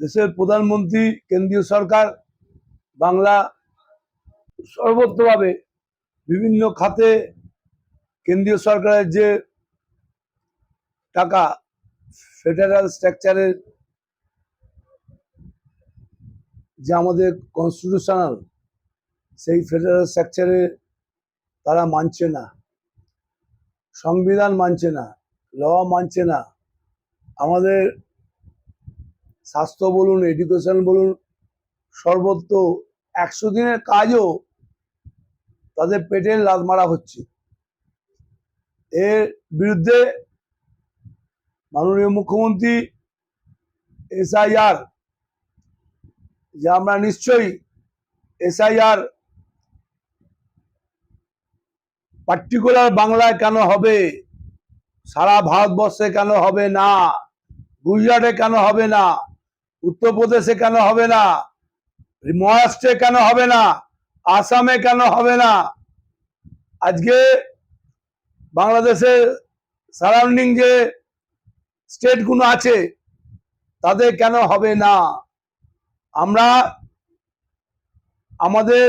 দেশের প্রধানমন্ত্রী, কেন্দ্রীয় সরকার, বাংলা সর্বত্রভাবে বিভিন্ন খাতে কেন্দ্রীয় সরকারের যে টাকা, ফেডারেল স্ট্রাকচারের যে আমাদের কনস্টিটিউশনাল সেই ফেডারেল স্ট্রাকচারে তারা মানছে না। সংবিধান মানছে না, ল মানছে না। আমাদের স্বাস্থ্য বলুন এডুকেশন বলুন, সর্বত্র একশো দিনের কাজও তাদের পেটে লাদ মারা হচ্ছে। এর বিরুদ্ধে মাননীয় মুখ্যমন্ত্রী এসআইআর, যে আমরা নিশ্চয়ই এসআইআর পার্টিকুলার বাংলায় কেন হবে? সারা ভারতবর্ষে কেন হবে না? গুজরাটে কেন হবে না? উত্তরপ্রদেশে কেন হবে না? মহারাষ্ট্রে কেন হবে না? আসামে কেন হবে না? আজকে বাংলাদেশের সারাউন্ডিং যে স্টেটগুলো আছে, তাদের কেন হবে না? আমরা আমাদের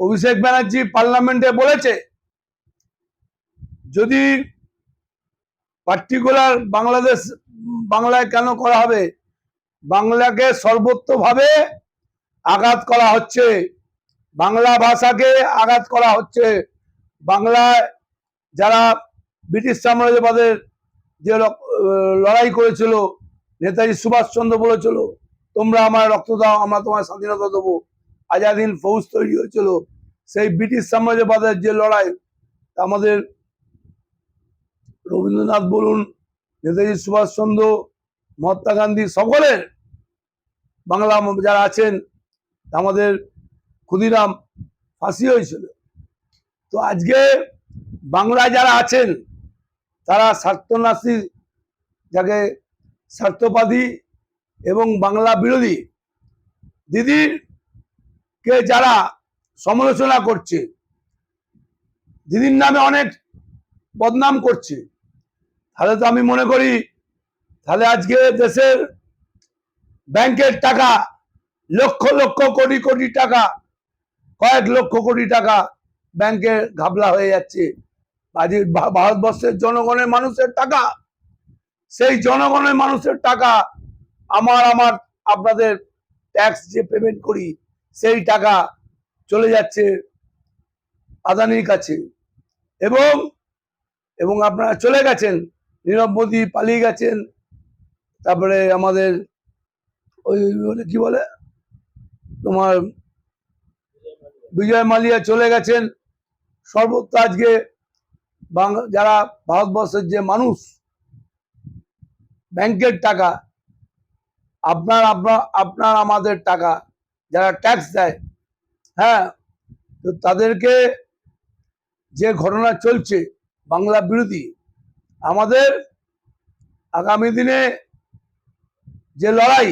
অভিষেক ব্যানার্জি পার্লামেন্টে বলেছে, যদি পার্টিকুলার বাংলাদেশ বাংলায় কেন করা হবে? বাংলাকে সর্বত্রভাবে আঘাত করা হচ্ছে। বাংলা ভাষাকে আঘাত করা হচ্ছে। বাংলায় যারা ব্রিটিশ সাম্রাজ্যবাদের যে লড়াই করেছিল, নেতাজি সুভাষচন্দ্র বলেছিল, তোমরা আমার রক্ত দাও, আমরা তোমার স্বাধীনতা দেবো। আজাদিন ফৌজ তৈরি হয়েছিল। সেই ব্রিটিশ সাম্রাজ্যবাদের যে লড়াই আমাদের রবীন্দ্রনাথ বলুন নেতাজি সুভাষচন্দ্র মহাত্মা গান্ধী সকলের বাংলা যারা আছেন, আমাদের ক্ষুদিরাম ফাঁসি হয়েছিল। তো আজকে বাংলায় যারা আছেন, তারা স্বার্থনাশী যাকে স্বার্থবাদী এবং বাংলা বিরোধী দিদির কে যারা সমালোচনা করছে, দিদির নামে অনেক বদনাম করছে তাহলে তো আমি মনে করি, তাহলে আজকে দেশের ব্যাংকের টাকা, লক্ষ লক্ষ কোটি কোটি টাকা, কয়েক লক্ষ কোটি টাকা ব্যাংকে ঘাবলা হয়ে যাচ্ছে। আজ ভারতবর্ষের জনগণের মানুষের টাকা, সেই জনগণের মানুষের টাকা আমার আমার আপনাদের ট্যাক্স যে পেমেন্ট করি, সেই টাকা চলে যাচ্ছে আদানির কাছে। এবং এবং আপনারা চলে গেছেন নীরব মোদী পালিয়ে গেছেন। তারপরে আমাদের ওই কি বলে? তোমার বিজয় মালিয়া চলে গেছেন। সর্বত্র আজকে যারা ভারতবর্ষের যে মানুষ, ব্যাংকের টাকা, আপনার আপনার আপনার আমাদের টাকা, যারা ট্যাক্স দেয় হ্যাঁ তো তাদেরকে যে ঘটনা চলছে, বাংলা বিরোধী আমাদের আগামী দিনে যে লড়াই,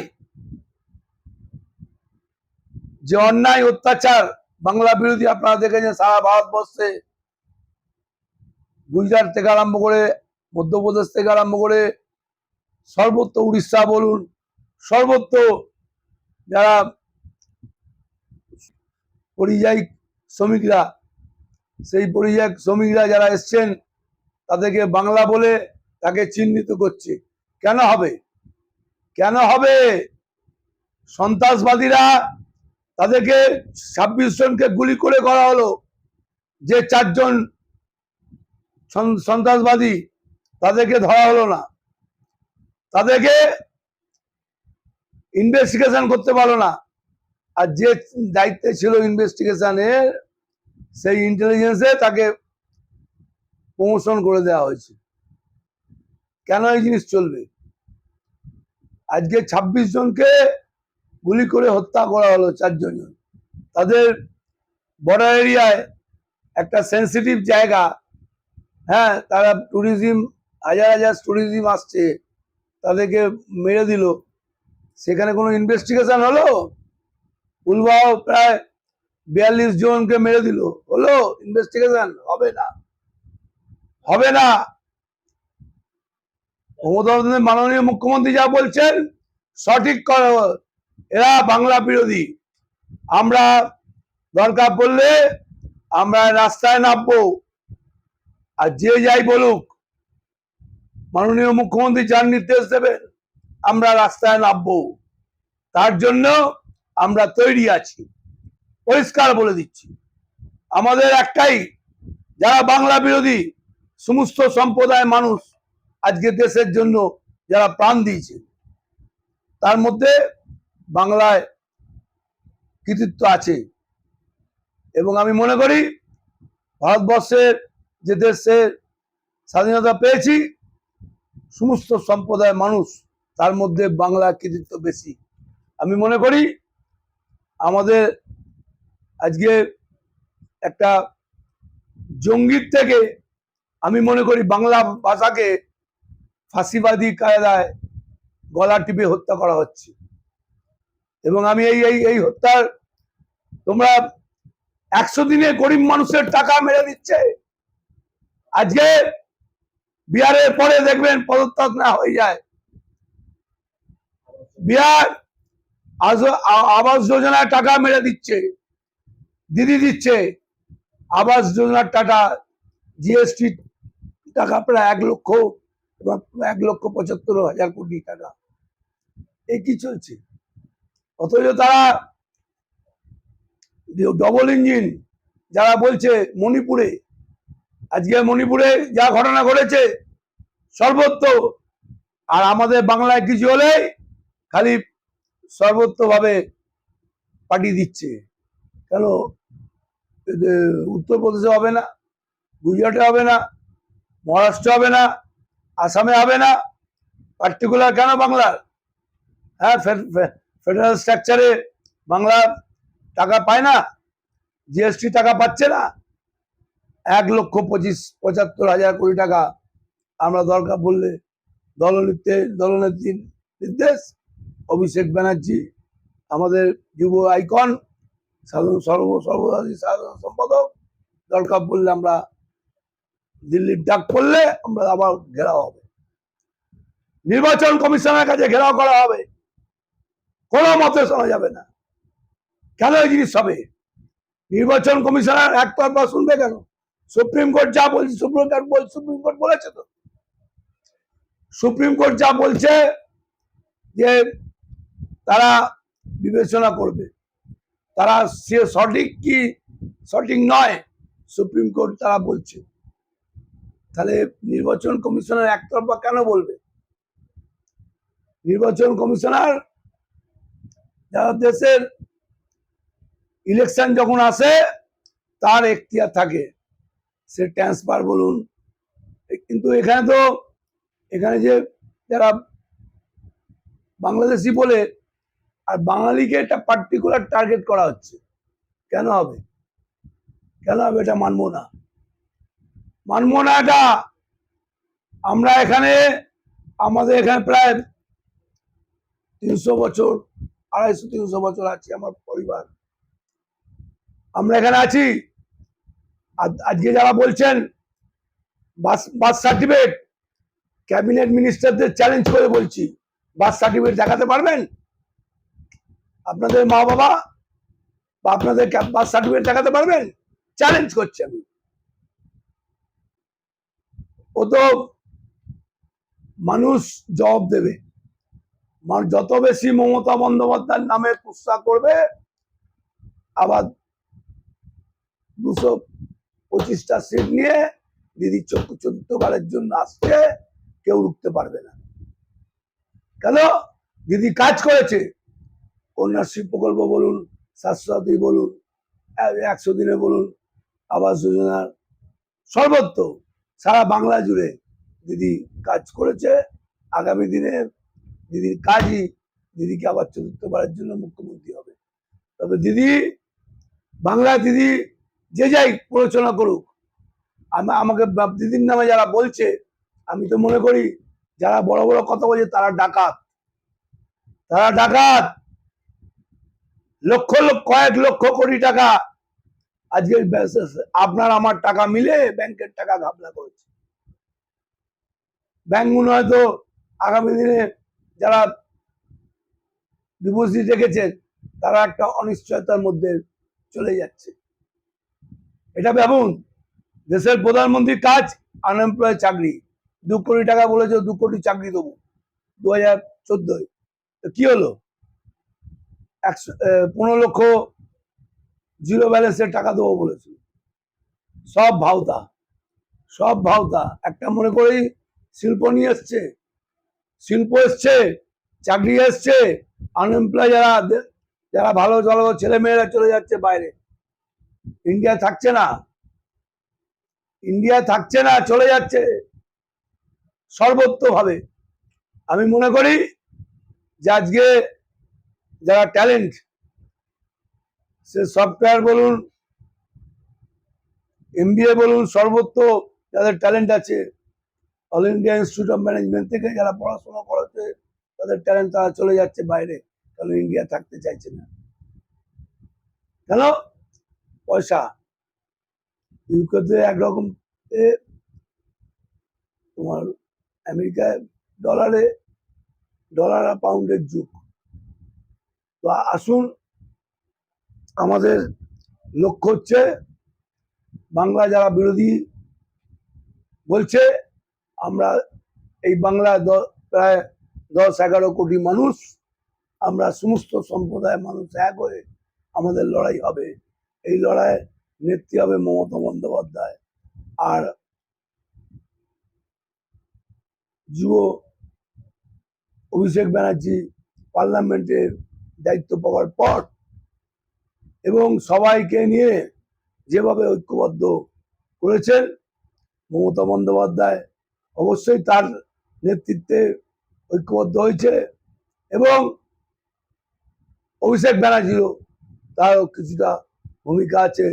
যে অন্যায় অত্যাচার বাংলা বিরোধী আপনারা দেখেছেন সারা ভারতবর্ষে, গুজরাট থেকে আরম্ভ করে মধ্যপ্রদেশ থেকে আরম্ভ করে সর্বত্র উড়িষ্যা বলুন, সর্বত্র যারা পরিযায়ী শ্রমিকরা, সেই পরিযায়ী শ্রমিকরা যারা এসছেন তাদেরকে বাংলা বলে তাকে চিহ্নিত করছে। কেন হবে? কেন হবে? সন্ত্রাসবাদীরা তাদেরকে ছাব্বিশ জনকে গুলি করে করা হলো। যে চারজন সন- সন্ত্রাসবাদী তাদেরকে ধরা হলো না। তাদেরকে ইনভেস্টিগেশন করতে পারল না। আর যে দায়িত্বে ছিল ইনভেস্টিগেশনের সেই ইন্টেলিজেন্সে তাকে প্রমোশন করে দেওয়া হয়েছে। কেন এই জিনিস চলবে? আজকে ২৬ জনকে গুলি করে হত্যা করা হলো চারজন তাদের বর্ডার এরিয়ায় একটা সেন্সিটিভ জায়গা। হ্যাঁ তারা ট্যুরিজম হাজার হাজার ট্যুরিজম আসছে, তাদেরকে মেরে দিল। সেখানে কোনো ইনভেস্টিগেশন হলো? উলবাও প্রায় বিয়াল্লিশ জনকে মেরে দিল। হলো? ইনভেস্টিগেশন হবে না। হবে না। মমতা মাননীয় মুখ্যমন্ত্রী যা বলছেন, সঠিক এরা বাংলা বিরোধী। আমরা দরকার পড়লে আমরা রাস্তায় নামবো। আর যে যাই বলুক, মাননীয় মুখ্যমন্ত্রী যার নির্দেশ দেবেন আমরা রাস্তায় নামবো। তার জন্য আমরা তৈরি আছি। পরিষ্কার বলে দিচ্ছি। আমাদের একটাই, যারা বাংলা বিরোধী সমস্ত সম্প্রদায়ের মানুষ আজকে দেশের জন্য যারা প্রাণ দিয়েছে, তার মধ্যে বাংলায় কৃতিত্ব আছে। এবং আমি মনে করি, ভারতবর্ষের যে দেশের স্বাধীনতা পেয়েছি, সমস্ত সম্প্রদায়ের মানুষ তার মধ্যে বাংলা কৃতিত্ব বেশি। আমি মনে করি, আমাদের আজকে একটা জঙ্গির থেকে আমি মনে করি বাংলা ভাষাকে ফাঁসিবাদী কায়দায় গলা টিপে হত্যা করা হচ্ছে। এবং আমি এই এই এই হত্যার তোমরা একশো দিনে গরিব মানুষের টাকা মেরে দিচ্ছে। আজকে বিহারের পরে দেখবেন পদত্যাগ না হয়ে যায়। বিহার আবাস যোজনার টাকা মেরে দিচ্ছে, দিদি দিচ্ছে। আবাস যোজনার টাকা, জিএসটি টাকা প্রায় এক লক্ষ এক লক্ষ পঁচাত্তর হাজার কোটি টাকা। এই কি চলছে? অথচ তারা ডবল ইঞ্জিন যারা বলছে মণিপুরে, আজকে মণিপুরে যা ঘটনা ঘটেছে সর্বত্র আর আমাদের বাংলায় কিছু হলে খালি সর্বত্রভাবে পাঠিয়ে দিচ্ছে। কেন? উত্তরপ্রদেশে হবে না, গুজরাটে হবে না মহারাষ্ট্রে হবে না, আসামে হবে না পার্টিকুলার কেন বাংলার? হ্যাঁ ফেডারেল স্ট্রাকচারে বাংলা টাকা পায় না জিএসটি টাকা পাচ্ছে না। এক লক্ষ পঁচিশ, পঁচাত্তর হাজার কোটি টাকা আমরা দরকার বললে দলনেত্রী, দলনেত্রীর নির্দেশ। অভিষেক ব্যানার্জি আমাদের যুব আইকন, সাধারণ সর্ব, সর্বদাসী সাধারণ সম্পাদক। দরকার বললে আমরা দিল্লির ডাক পড়লে আমরা আবার ঘেরাও হবে। নির্বাচন কমিশনের কাছে ঘেরাও করা হবে। কোনো মতে শোনা যাবে না। কেন এই জিনিস হবে? নির্বাচন কমিশনার একতরফা শুনবে কেন? সুপ্রিম কোর্ট যা বলছে, সুপ্রিম কোর্ট বল সুপ্রিম কোর্ট বলেছে তো? সুপ্রিম কোর্ট যা বলছে যে তারা বিবেচনা করবে। তারা সে সঠিক কি? সঠিক নয়, সুপ্রিম কোর্ট তারা বলছে। তাহলে নির্বাচন কমিশনার একতরফা কেন বলবে? নির্বাচন কমিশনার যারা দেশের ইলেকশন যখন আসে, তার এখতিয়ার থাকে। সে ট্রান্সফার বলুন, কিন্তু এখানে তো, এখানে যে যারা বাংলাদেশি বলে, আর বাঙালিকে একটা পার্টিকুলার টার্গেট করা হচ্ছে, কেন হবে? কেন হবে এটা মানবো না? মানবো না এটা। আমরা এখানে, আমাদের এখানে প্রায় তিনশো বছর, আড়াইশো, তিনশো বছর আছি আমার পরিবার। আমরা এখানে আছি। আজ- আজকে যারা বলছেন বার্থ সার্টিফিকেট, ক্যাবিনেট মিনিস্টারদের চ্যালেঞ্জ করে বলছি বার্থ সার্টিফিকেট দেখাতে পারবেন? আপনাদের মা বাবা বা আপনাদের বার্থ সার্টিফিকেট দেখাতে পারবেন? চ্যালেঞ্জ করছি আমি। ও তো মানুষ জবাব দেবে। যত বেশি মমতা বন্দ্যোপাধ্যায়ের নামে কুৎসা করবে, আবার দুশো পঁচিশটা সিট নিয়ে দিদি চক্ষু চতুর্থবারের জন্য আসছে, কেউ রুখতে পারবে না। কেন? দিদি কাজ করেছে। কন্যাশ্রী প্রকল্প বলুন, স্বাস্থ্যসাথী বলুন একশো দিনে বলুন, আবাস যোজনার সর্বত্র। সারা বাংলা জুড়ে দিদি কাজ করেছে। আগামী দিনে দিদির কাজই দিদিকে আবার চতুর্থবারের জন্য মুখ্যমন্ত্রী হবে। তবে দিদি, বাংলা দিদি যে যাই প্ররোচনা করুক, আমি, আমাকে দিদির নামে যারা বলছে, আমি তো মনে করি যারা বড় বড় কথা বলছে তারা ডাকাত। তারা ডাকাত। লক্ষ লক্ষ কয়েক লক্ষ কোটি টাকা আজকে ব্যাস- আপনার আমার টাকা মিলে ব্যাংকের টাকা ঘাবলা করেছে। ব্যাংক মনে হয়তো আগামী দিনে যারা ডিপোজিট রেখেছেন তারা একটা অনিশ্চয়তার মধ্যে চলে যাচ্ছে। এটা ভাবুন, দেশের প্রধানমন্ত্রীর কাজ আনএমপ্লয় চাকরি। দু কোটি টাকা বলেছে, দু কোটি চাকরি দেবো। দু হাজার চোদ্দোয়। তো কি হলো? একশো পনেরো লক্ষ জিরো ব্যালেন্সের টাকা দেবো বলেছিল। সব ভাওতা সব ভাওতা। একটা মনে করি শিল্প নিয়ে এসছে, শিল্প এসছে, চাকরি এসছে আনএমপ্লয় যারা যারা ভালো ভালো ছেলে মেয়েরা চলে যাচ্ছে বাইরে। ইন্ডিয়া থাকছে না। ইন্ডিয়া থাকছে না, চলে যাচ্ছে। সর্বত্রভাবে আমি মনে করি যে আজকে যারা ট্যালেন্ট সে সফটওয়্যার বলুন এমবিএ বলুন, সর্বত্র যাদের ট্যালেন্ট আছে all India institute of management থেকে যারা পড়াশোনা করেছে, তাদের ট্যালেন্ট তারা চলে যাচ্ছে বাইরে, কারণ ইন্ডিয়া থাকতে চাইছে না। কেন? পয়সা। ইউকেতে একরকম তোমার আমেরিকায় ডলারে ডলার আর পাউন্ডের যুগ। তো আসুন আমাদের লক্ষ্য হচ্ছে বাংলা যারা বিরোধী বলছে, আমরা এই বাংলায় দ- প্রায় দশ এগারো কোটি মানুষ, আমরা সমস্ত সম্প্রদায়ের মানুষ এক হয়ে আমাদের লড়াই হবে। এই লড়াই নেত্রী হবে মমতা বন্দ্যোপাধ্যায়। আর যুব অভিষেক ব্যানার্জি পার্লামেন্টের দায়িত্ব পাওয়ার পর এবং সবাইকে নিয়ে যেভাবে ঐক্যবদ্ধ করেছেন মমতা বন্দ্যোপাধ্যায়, অবশ্যই তার নেতৃত্বে ঐক্যবদ্ধ হয়েছে এবং অভিষেক ব্যানার্জিরও তারও কিছুটা ভূমিকা আছে,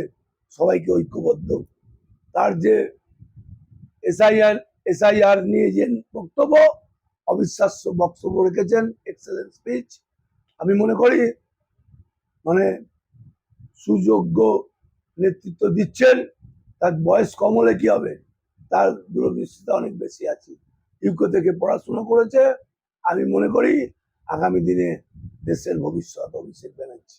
সবাইকে ঐক্যবদ্ধ। তার যে এসআইআর এসআইআর নিয়ে যে বক্তব্য, অবিশ্বাস্য বক্তব্য রেখেছেন এক্সেলেন্ট স্পিচ আমি মনে করি মানে সুযোগ্য নেতৃত্ব দিচ্ছেন, তার বয়স কম হলে কি হবে? তার দূরদৃষ্টিতা অনেক বেশি আছে। ইউকো থেকে পড়াশুনো করেছে। আমি মনে করি আগামী দিনে দেশের ভবিষ্যৎ অভিষেক ব্যানার্জি।